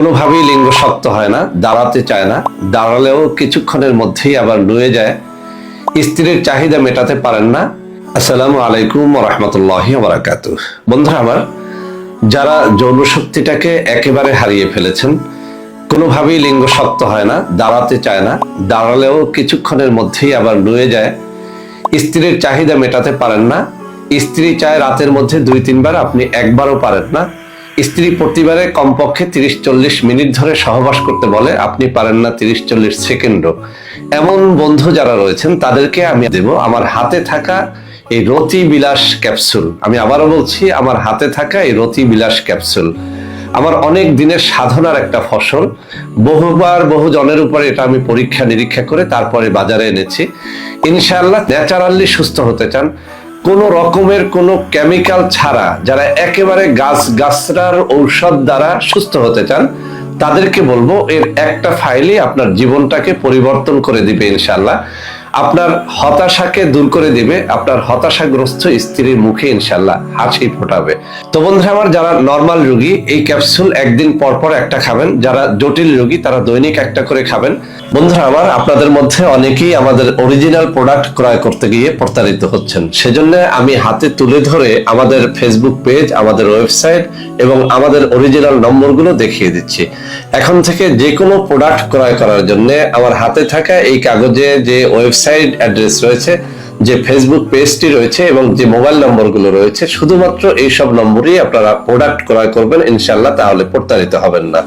কোনোভাবেই লিঙ্গ শক্ত হয় না, দাঁড়াতে চায় না, দাঁড়ালেও কিছুক্ষণের মধ্যেই আবার নুয়ে যায়। স্ত্রীর চাহিদা মেটাতে পারেন না। আসসালামু আলাইকুম রহমতুল্লাহ বারাকাত বন্ধুরা আমার, যারা যৌন শক্তিটাকে একেবারে হারিয়ে ফেলেছেন, কোনোভাবেই লিঙ্গ শক্ত হয় না, দাঁড়াতে চায় না, দাঁড়ালেও কিছুক্ষণের মধ্যেই আবার নুয়ে যায়। স্ত্রীর চাহিদা মেটাতে পারেন না। স্ত্রী চায় রাতের মধ্যে দুই তিনবার, আপনি একবারও পারেন না। স্ত্রী প্রতিবারে কমপক্ষে তিরিশ চল্লিশ মিনিট ধরে সহবাস করতে বলে, আপনি পারেন না তিরিশ চল্লিশ সেকেন্ডও। এমন বন্ধু যারা রয়েছেন, তাদেরকে আমি দেব। আমার হাতে থাকা এই রতি বিলাস ক্যাপসুল। আমি আবারও বলছি, আমার হাতে থাকা এই রতি বিলাস ক্যাপসুল। আমার অনেক দিনের সাধনার একটা ফসল। বহুবার বহু জনের উপরে এটা আমি পরীক্ষা নিরীক্ষা করে তারপরে বাজারে এনেছি। ইনশাআল্লাহ ন্যাচারালি সুস্থ হতে চান। কোনো রকমের কোনো কেমিক্যাল ছাড়া যারা একেবারে গাছ, গাছরার ঔষধ দ্বারা সুস্থ হতে চান, তাদেরকে বলব এর একটা ফাইলে আপনার জীবনটাকে পরিবর্তন করে দিবে ইনশাআল্লাহ। আপনার হতাশাকে দূর করে দিবে, আপনার হতাশাগ্রস্ত স্ত্রীর মুখে ইনশাল্লাহ হাসি ফোটাবে। তো বন্ধুরা, আমার যারা নর্মাল রোগী, এই ক্যাপসুল একদিন পর পর একটা খাবেন। যারা জটিল রোগী, তারা দৈনিক একটা করে খাবেন। বন্ধুরা, আমার আপনাদের মধ্যে অনেকেই আমাদের অরিজিনাল প্রোডাক্ট ক্রয় করতে গিয়ে প্রতারিত হচ্ছেন। সেজন্য আমি হাতে তুলে ধরে আমাদের ফেসবুক পেজ আমাদের ওয়েবসাইট এবং আমাদের অরিজিনাল নম্বরগুলো দেখিয়ে দিচ্ছি। এখন থেকে যে কোনো প্রোডাক্ট ক্রয় করার জন্য আমার হাতে থাকা এই কাগজে যে ওয়েবসাইট অ্যাড্রেস রয়েছে, যে ফেসবুক পেজটি রয়েছে এবং যে মোবাইল নম্বরগুলো রয়েছে, শুধুমাত্র এইসব নম্বরই আপনারা প্রোডাক্ট ক্রয় করবেন ইনশাল্লাহ তাহলে প্রতারিত হবেন না।